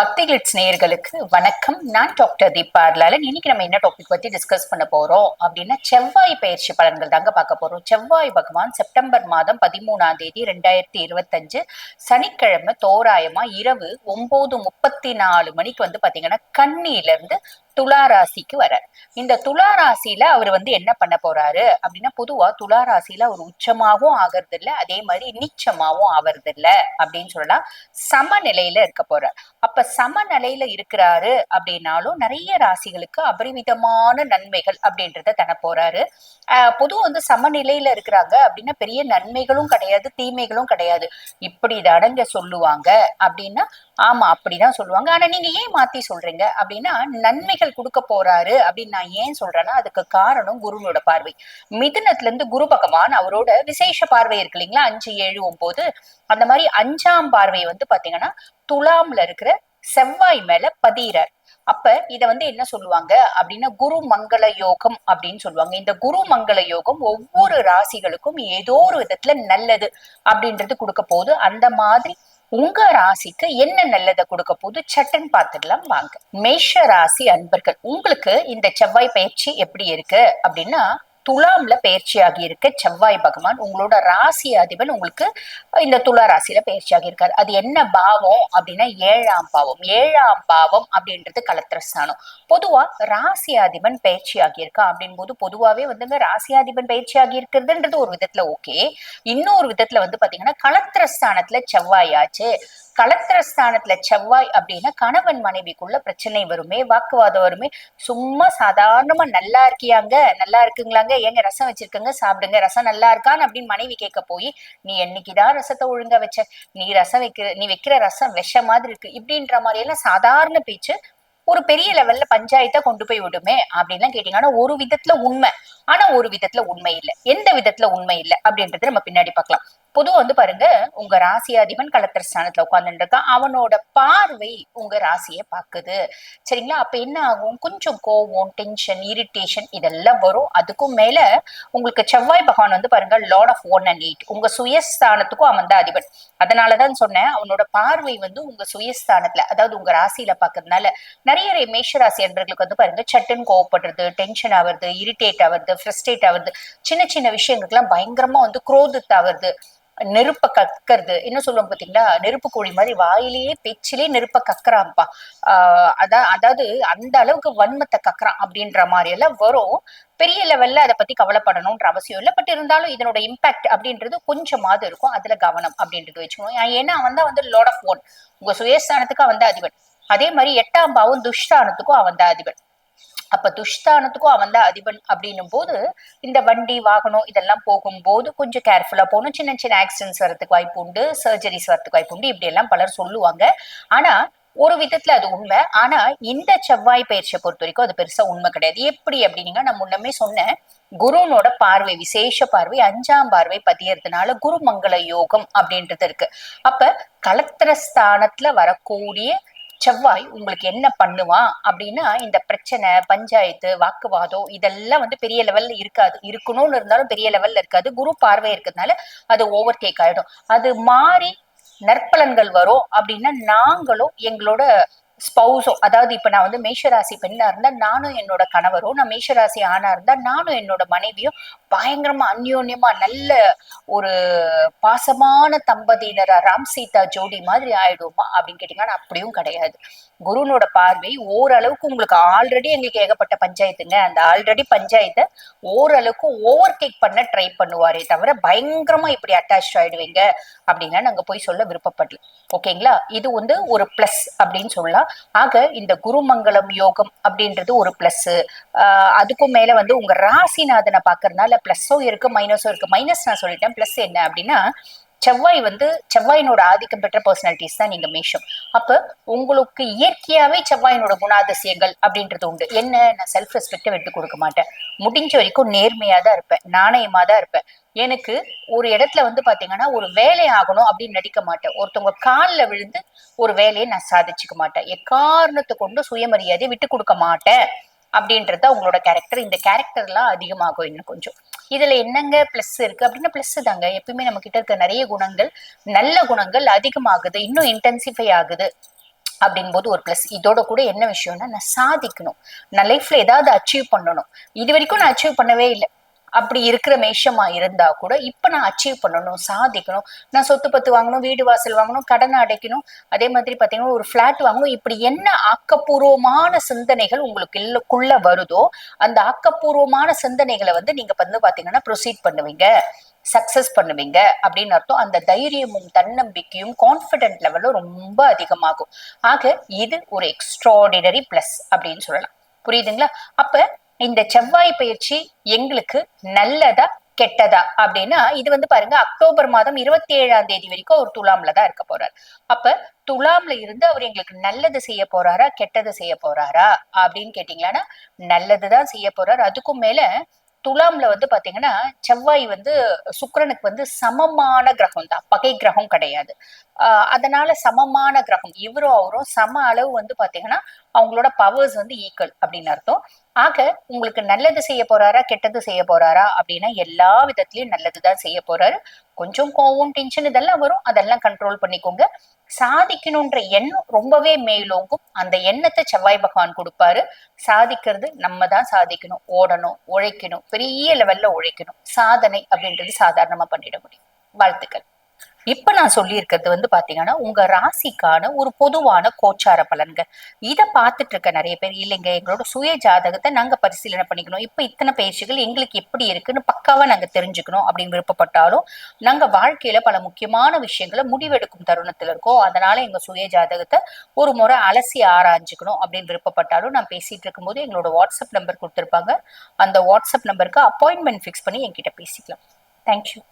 பக்தி கிளிட்ஸ் நேயர்களுக்கு வணக்கம். நான் டாக்டர் தீபா அர்லாலன் இன்னைக்கு நம்ம என்ன டாபிக் பத்தி டிஸ்கஸ் பண்ண போறோம் அப்படின்னா செவ்வாய் பயிற்சி பலன்கள் தாங்க பார்க்க போறோம். செவ்வாய் பகவான் செப்டம்பர் மாதம் பதிமூணாம் தேதி ரெண்டாயிரத்தி இருபத்தஞ்சு சனிக்கிழமை தோராயமா இரவு ஒன்பது முப்பத்தி நாலு மணிக்கு வந்து பாத்தீங்கன்னா கண்ணில இருந்து துலா ராசிக்கு வர இந்த துலா ராசியில அவர் வந்து என்ன பண்ண போறாரு அப்படின்னா பொதுவா துலா ராசியில அவர் உச்சமாகவும் ஆகிறது இல்ல அதே மாதிரி நீச்சமாகவும் ஆவறது இல்ல அப்படின்னு சொல்லலாம். சமநிலையில இருக்க போறார். அப்ப சமநிலையில இருக்கிறாரு அப்படின்னாலும் நிறைய ராசிகளுக்கு அபரிமிதமான நன்மைகள் அப்படின்றத தன போறாரு. ஆஹ் வந்து சமநிலையில இருக்கிறாங்க அப்படின்னா பெரிய நன்மைகளும் கிடையாது தீமைகளும் கிடையாது. இப்படி அடங்க சொல்லுவாங்க அப்படின்னா ஆமா அப்படிதான் சொல்லுவாங்க. ஆனா நீங்க ஏன் மாத்தி சொல்றீங்க? அப்படின்னா நன்மைகள் கொடுக்க போறாரு அப்படின்னு நான் ஏன் சொல்றேன்னா அதுக்கு காரணம் குருனோட பார்வை. மிதுனத்துல இருந்து குரு பகவான் அவரோட விசேஷ பார்வை இருக்கு இல்லைங்களா? அஞ்சு ஏழு ஒன்பது. அந்த மாதிரி அஞ்சாம் பார்வை வந்து பாத்தீங்கன்னா துலாம்ல இருக்கிற செவ்வாய் மேல பதியிறார். அப்ப இத வந்து என்ன சொல்லுவாங்க? அப்படின்னா குரு மங்கள யோகம் அப்படின்னு சொல்லுவாங்க. இந்த குரு மங்கள யோகம் ஒவ்வொரு ராசிகளுக்கும் ஏதோ ஒரு விதத்துல நல்லது அப்படின்றது கொடுக்க போகுது. அந்த மாதிரி உங்க ராசிக்கு என்ன நல்லதை கொடுக்க போது சட்டன் பார்த்துக்கலாம் வாங்க. மேஷ ராசி அன்பர்கள் உங்களுக்கு இந்த செவ்வாய் பயிற்சி எப்படி இருக்கு? அப்படின்னா துலாம்ல பயிற்சியாகி இருக்க. செவ்வாய் பகவான் உங்களோட ராசி அதிபன் உங்களுக்கு இந்த துலா ராசியில பயிற்சியாகி இருக்காரு. அது என்ன பாவம் அப்படின்னா ஏழாம் பாவம். ஏழாம் பாவம் அப்படின்றது கலத்திரஸ்தானம். பொதுவா ராசி அதிபன் பயிற்சியாகி இருக்கா அப்படின் போது பொதுவாவே வந்துங்க ராசி அதிபன் பயிற்சி இருக்கிறதுன்றது ஒரு விதத்துல ஓகே இன்னொரு விதத்துல வந்து பாத்தீங்கன்னா கலத்திரஸ்தானத்துல செவ்வாய் ஆச்சு கலத்திரஸ்தானத்துல செவ்வாய் அப்படின்னா கணவன் மனைவிக்குள்ள பிரச்சனை வருமே வாக்குவாதம் வருமே. சும்மா சாதாரணமா நல்லா இருக்கியாங்க நல்லா இருக்குங்களாங்க ஏங்க ரசம் வச்சிருக்கங்க சாப்பிடுங்க ரசம் நல்லா இருக்கான்னு அப்படின்னு மனைவி கேட்க போய் நீ என்னைக்குதான் ரசத்தை ஒழுங்கா வச்ச? நீ ரசம் வைக்கிற நீ வைக்கிற ரசம் விஷ மாதிரி இருக்கு. இப்படின்ற மாதிரி எல்லாம் சாதாரண பேச்சு ஒரு பெரிய லெவல்ல பஞ்சாயத்தை கொண்டு போய் விடுமே அப்படின்லாம் கேட்டீங்கன்னா ஒரு விதத்துல உண்மை. ஆனா ஒரு விதத்துல உண்மை இல்லை. எந்த விதத்துல உண்மை இல்லை அப்படின்றது நம்ம பின்னாடி பார்க்கலாம். பொதுவா வந்து பாருங்க உங்க ராசி அதிபன் கலத்திர ஸ்தானத்துல உட்கார்ந்துட்டு இருக்கான் அவனோட பார்வை உங்க ராசியை பாக்குது சரிங்களா? அப்ப என்ன ஆகும்? கொஞ்சம் கோவம் டென்ஷன் இரிட்டேஷன் இதெல்லாம் வரும். அதுக்கும் மேல உங்களுக்கு செவ்வாய் பகவான் வந்து பாருங்க lord of one and eight உங்க சுயஸ்தானத்துக்கும் அவன் தான் அதிபன். அதனாலதான் சொன்னேன் அவனோட பார்வை வந்து உங்க சுயஸ்தானத்துல அதாவது உங்க ராசியில பாக்குறதுனால நிறைய மேஷ என்பர்களுக்கு வந்து பாருங்க சட்டுன்னு கோவப்படுறது டென்ஷன் ஆகுறது இரிட்டேட் ஆகுறது ஃப்ரஸ்ட்ரேட் ஆகுறது சின்ன சின்ன விஷயங்களுக்குலாம் பயங்கரமா வந்து குரோதித் நெருப்ப கக்கறது. என்ன சொல்லுவாங்க பாத்தீங்களா? நெருப்பு கோழி மாதிரி வாயிலேயே பேச்சிலே நெருப்ப கக்கறான்ப்பா. ஆஹ் அதான் அதாவது அந்த அளவுக்கு வன்மத்தை கக்கறான் அப்படின்ற மாதிரி எல்லாம் வரும். பெரிய லெவல்ல அதை பத்தி கவலைப்படணும்ன்ற அவசியம் இல்லை. பட் இருந்தாலும் இதனோட இம்பாக்ட் அப்படின்றது கொஞ்சமாவது இருக்கும். அதுல கவனம் அப்படின்றது வச்சுக்கணும். ஏன்னா அவன் தான் வந்து லோட் ஆஃப் ஒன் உங்க சுயஸ்தானத்துக்கு அவன் தான் அதிபன். அதே மாதிரி எட்டாம் பாவம் துஷ்டானத்துக்கும் அவன் தான் அதிபன். அப்ப துஷ்தானத்துக்கும் அவன் தான் அதிபன் அப்படின்னும் போது இந்த வண்டி வாகனம் இதெல்லாம் போகும்போது கொஞ்சம் கேர்ஃபுல்லா போகணும். சின்ன சின்ன ஆக்சிடென்ட்ஸ் வரதுக்கு வாய்ப்பு உண்டு. சர்ஜரிஸ் வரதுக்கு வாய்ப்பு உண்டு. இப்படி எல்லாம் பலர் சொல்லுவாங்க. ஆனா ஒரு விதத்துல அது உண்மை. ஆனா இந்த செவ்வாய் பயிற்சியை பொறுத்த வரைக்கும் அது பெருசா உண்மை கிடையாது. எப்படி அப்படின்னீங்க நான் முன்னமே சொன்னேன். குருனோட பார்வை விசேஷ பார்வை அஞ்சாம் பார்வை பதியறதுனால குரு மங்கள யோகம் அப்படின்றது இருக்கு. அப்ப கலத்திரஸ்தானத்துல வரக்கூடிய செவ்வாய் உங்களுக்கு என்ன பண்ணுவான் அப்படின்னா இந்த பிரச்சனை பஞ்சாயத்து வாக்குவாதம் இதெல்லாம் வந்து பெரிய லெவல்ல இருக்காது. இருக்கணும்னு இருந்தாலும் பெரிய லெவல்ல இருக்காது. குரு பார்வை இருக்கிறதுனால அது ஓவர் டேக் ஆயிடும். அது மாறி நற்பலன்கள் வரும் அப்படின்னா நாங்களும் எங்களோட ஸ்பௌஸோ அதாவது இப்ப நான் வந்து மேஷராசி பெண்ணா இருந்தா நானும் என்னோட கணவரும் நான் மேஷராசி ஆணா இருந்தா நானும் என்னோட மனைவியும் பயங்கரமா அந்யோன்யமா நல்ல ஒரு பாசமான தம்பதியினரா ராம் சீதா ஜோடி மாதிரி ஆயிடுமா அப்படின்னு கேட்டீங்கன்னா அப்படியும் கிடையாது. குருனோட பார்வை ஓரளவுக்கு உங்களுக்கு ஆல்ரெடி எங்களுக்கு ஏகப்பட்ட பஞ்சாயத்துங்க. அந்த ஆல்ரெடி பஞ்சாயத்தை ஓரளவுக்கு ஓவர் டேக் பண்ண ட்ரை பண்ணுவாரே தவிர பயங்கரமா இப்படி அட்டாச் ஆயிடுவீங்க அப்படின்னா நாங்க போய் சொல்ல விருப்பப்படல. ஓகேங்களா இது வந்து ஒரு பிளஸ் அப்படின்னு சொல்லலாம். ஆக இந்த குருமங்கலம் யோகம் அப்படின்றது ஒரு பிளஸ் அதுக்கும் மேல வந்து உங்க ராசிநாதனை பாக்குறதுனால பிளஸும் இருக்கு மைனஸும் இருக்கு. மைனஸ் நான் சொல்லிட்டேன். பிளஸ் என்ன அப்படின்னா செவ்வாய் வந்து செவ்வாயினோட ஆதிக்கம் பெற்ற பர்சனாலிட்டிஸ் தான் நீங்க மேஷம். அப்ப உங்களுக்கு இயற்கையாவே செவ்வாயினோட குணாதிசயங்கள் அப்படின்றது உண்டு. என்ன? நான் செல்ஃப் ரெஸ்பெக்டை விட்டு கொடுக்க மாட்டேன். முடிஞ்ச வரைக்கும் நேர்மையா தான் இருப்பேன். நாணயமா தான் இருப்பேன். எனக்கு ஒரு இடத்துல வந்து பாத்தீங்கன்னா ஒரு வேலை ஆகணும் அப்படின்னு நடிக்க மாட்டேன். ஒருத்தவங்க காலில் விழுந்து ஒரு வேலையை நான் சாதிச்சுக்க மாட்டேன். எக்காரணத்தை கொண்டு சுயமரியாதையை விட்டு கொடுக்க மாட்டேன் அப்படின்றது உங்களோட கேரக்டர் இந்த கேரக்டர்லாம் அதிகமாகும் இன்னும் கொஞ்சம். இதுல என்னங்க பிளஸ் இருக்கு? அப்படின்னா பிளஸ் தாங்க. எப்பயுமே நம்ம கிட்ட இருக்க நிறைய குணங்கள் நல்ல குணங்கள் அதிகமாகுது. இன்னும் இன்டென்சிஃபை ஆகுது அப்படின்போது ஒரு ப்ளஸ் இதோட கூட என்ன விஷயம்னா நான் சாதிக்கணும். நான் லைஃப்ல ஏதாவது அச்சீவ் பண்ணணும். இது வரைக்கும் நான் அச்சீவ் பண்ணவே இல்லை. அப்படி இருக்கிற மேஷமா இருந்தா கூட இப்ப நான் அச்சீவ் பண்ணணும் சாதிக்கணும். நான் சொத்து பத்து வாங்கணும் வீடு வாசல் வாங்கணும் கடனை அடைக்கணும். அதே மாதிரி பாத்தீங்கன்னா ஒரு பிளாட் வாங்கணும். இப்படி என்ன ஆக்கப்பூர்வமான சிந்தனைகள் உங்களுக்கு இல்லக்குள்ள வருதோ அந்த ஆக்கப்பூர்வமான சிந்தனைகளை வந்து நீங்க வந்து பாத்தீங்கன்னா ப்ரொசீட் பண்ணுவீங்க. சக்சஸ் பண்ணுவீங்க. அப்படின்னு அர்த்தம். அந்த தைரியமும் தன்னம்பிக்கையும் கான்பிடென்ட் லெவலும் ரொம்ப அதிகமாகும். ஆக இது ஒரு எக்ஸ்ட்ராடினரி பிளஸ் அப்படின்னு சொல்லலாம். புரியுதுங்களா? அப்ப இந்த செவ்வாய் பயிற்சி எங்களுக்கு நல்லதா கெட்டதா? அப்படின்னா இது வந்து பாருங்க அக்டோபர் மாதம் இருபத்தி ஏழாம் தேதி வரைக்கும் அவர் துலாம்ல தான் இருக்க போறார். அப்ப துலாம்ல இருந்து அவர் எங்களுக்கு நல்லது செய்ய போறாரா கெட்டது செய்ய போறாரா? அப்படின்னு கேட்டீங்கன்னா நல்லதுதான் செய்ய போறாரு. அதுக்கும் மேல துலாம்ல வந்து பாத்தீங்கன்னா செவ்வாய் வந்து சுக்கரனுக்கு வந்து சமமான கிரகம் தான். பகை கிரகம் கிடையாது. ஆஹ் அதனால சமமான கிரகம். இவரும் அவரும் சம அளவு வந்து பாத்தீங்கன்னா அவங்களோட பவர்ஸ் வந்து ஈக்குவல் அப்படின்னு அர்த்தம். ஆக உங்களுக்கு நல்லது செய்ய போறாரா கெட்டது செய்ய போறாரா அப்படின்னா எல்லா விதத்திலயும் நல்லதுதான் செய்ய போறாரு. கொஞ்சம் கோவம் டென்ஷன் இதெல்லாம் வரும். அதெல்லாம் கண்ட்ரோல் பண்ணிக்கோங்க. சாதிக்கணும்ன்ற எண்ணம் ரொம்பவே மேலோங்கும். அந்த எண்ணத்தை செவ்வாய் பகவான் கொடுப்பாரு. சாதிக்கிறது நம்ம தான் சாதிக்கணும் ஓடணும் உழைக்கணும் பெரிய லெவல்ல உழைக்கணும். சாதனை அப்படின்றது சாதாரணமா பண்ணிட முடியும். வாழ்த்துக்கள். இப்ப நான் சொல்லியிருக்கிறது வந்து பாத்தீங்கன்னா உங்க ராசிக்கான ஒரு பொதுவான கோச்சார பலன்கள். இதை பார்த்துட்டு இருக்க நிறைய பேர் இல்லைங்க எங்களோட சுய ஜாதகத்தை நாங்க பரிசீலனை பண்ணிக்கணும். இப்ப இத்தனை பயிற்சிகள் எங்களுக்கு எப்படி இருக்குன்னு பக்காவா நாங்க தெரிஞ்சுக்கணும் அப்படின்னு விருப்பப்பட்டாலும் நாங்க வாழ்க்கையில பல முக்கியமான விஷயங்களை முடிவெடுக்கும் தருணத்துல இருக்கோம் அதனால எங்க சுய ஜாதகத்தை ஒரு முறை அலசி ஆராய்ஞ்சுக்கணும் அப்படின்னு விருப்பப்பட்டாலும் நான் பேசிட்டு இருக்கும்போது எங்களோட வாட்ஸ்அப் நம்பர் கொடுத்துருப்பாங்க. அந்த வாட்ஸ்அப் நம்பருக்கு அப்பாயின்மெண்ட் ஃபிக்ஸ் பண்ணி என்கிட்ட பேசிக்கலாம். தேங்க்யூ